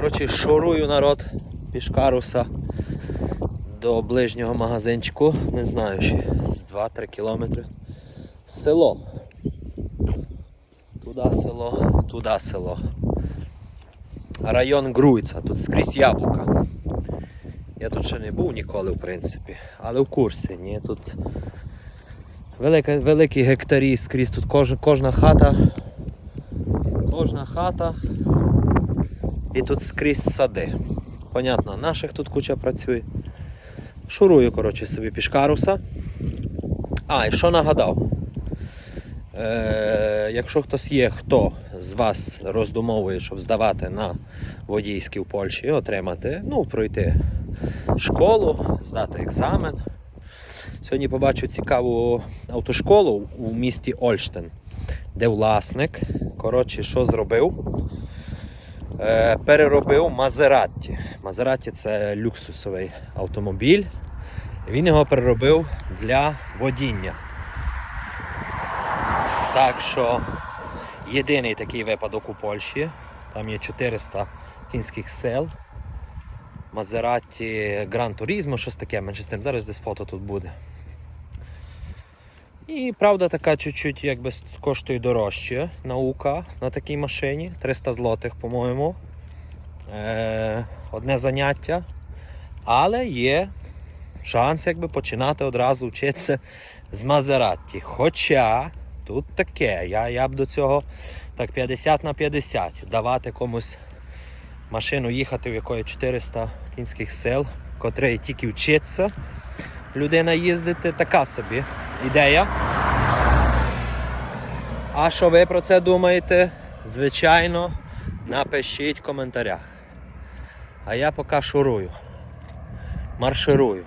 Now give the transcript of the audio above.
Коротше, шурую народ пішкаруса до ближнього магазинчику. Не знаю ще з 2-3 кілометри. Село. Туди село, туди село. Район Груйця, тут скрізь яблука. Я тут ще не був ніколи, в принципі, але в курсі. Ні, тут велика, великі гектарі скрізь тут кожна, кожна хата. Кожна хата. І тут скрізь сади. Понятно, наших тут куча працює. Шурую, коротше, собі пішкаруса. А, і що нагадав? Е, якщо хтось є, хто з вас роздумовує, щоб здавати на водійській в Польщі, отримати, ну, пройти школу, здати екзамен. Сьогодні побачу цікаву автошколу у місті Ольштен, де власник, коротше, що зробив? Е, переробив Мазератті. Мазератті це люксусовий автомобіль. Він його переробив для водіння. Так що єдиний такий випадок у Польщі. Там є 400 кінських сил. Мазератті Гран Турізмо, щось таке, менше з тим. Зараз десь фото тут буде. І правда така чуть-чуть якби коштує дорожче наука на такій машині. 300 злотих, по-моєму. Е, одне заняття. Але є шанс якби починати одразу вчитися з Мазератті. Хоча тут таке, я, я б до цього так 50 на 50 давати комусь машину їхати, в якої 400 кінських сил, котрий тільки вчиться людина їздити, така собі ідея. А що ви про це думаєте? Звичайно, напишіть в коментарях. А я поки шурую. Марширую.